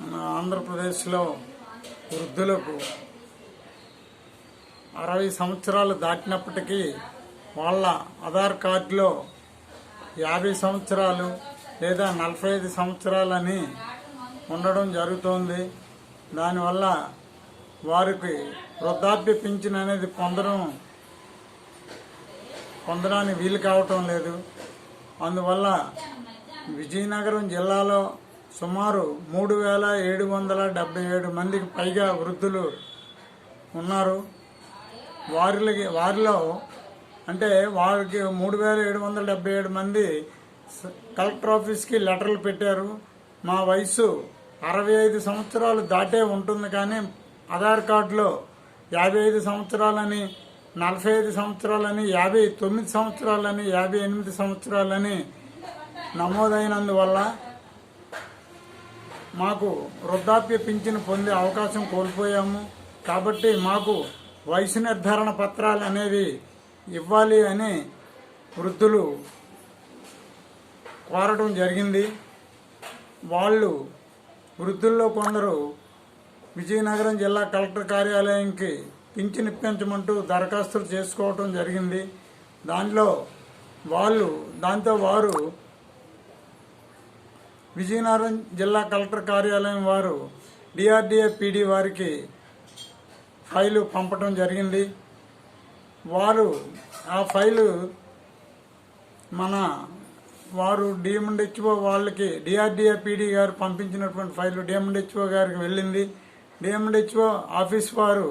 మన ఆంధ్రప్రదేశ్లో వృద్ధులకు అరవై సంవత్సరాలు దాటినప్పటికీ వాళ్ళ ఆధార్ కార్డులో యాభై సంవత్సరాలు లేదా నలభై ఐదు సంవత్సరాలని ఉండడం జరుగుతోంది. దానివల్ల వారికి వృద్ధాప్య పింఛన్ అనేది పొందడం పొందడానికి వీలు కావటం లేదు. అందువల్ల విజయనగరం జిల్లాలో సుమారు మూడు వేల ఏడు వందల డెబ్బై ఏడు మందికి పైగా వృద్ధులు ఉన్నారు. వారికి వారిలో అంటే వారికి మూడు వేల ఏడు వందల డెబ్బై ఏడు మంది కలెక్టర్ ఆఫీస్కి లెటర్లు పెట్టారు. మా వయసు అరవై ఐదు సంవత్సరాలు దాటే ఉంటుంది కానీ ఆధార్ కార్డులో యాభై ఐదు సంవత్సరాలని నలభై ఐదు సంవత్సరాలని యాభై తొమ్మిది సంవత్సరాలని యాభై ఎనిమిది సంవత్సరాలని నమోదైనందువల్ల మాకు వృద్ధాప్య పింఛను పొందే అవకాశం కోల్పోయాము. కాబట్టి మాకు వయసు నిర్ధారణ పత్రాలు అనేవి ఇవ్వాలి అని వృద్ధులు కోరడం జరిగింది. వాళ్ళు వృద్ధుల్లో కొందరు విజయనగరం జిల్లా కలెక్టర్ కార్యాలయంకి పింఛను ఇప్పించమంటూ దరఖాస్తులు చేసుకోవటం జరిగింది. దానిలో వాళ్ళు దాంతో వారు విజయనగరం జిల్లా కలెక్టర్ కార్యాలయం వారు డిఆర్డిఏ పీడీ వారికి ఫైలు పంపటం జరిగింది. వారు ఆ ఫైలు మన వారు డిఎండ్ హెచ్ఓ వాళ్ళకి డిఆర్డిఏ పీడీ గారు పంపించినటువంటి ఫైలు డిఎండ్ హెచ్ఓ గారికి వెళ్ళింది. డిఎండ్ హెచ్ఓ ఆఫీస్ వారు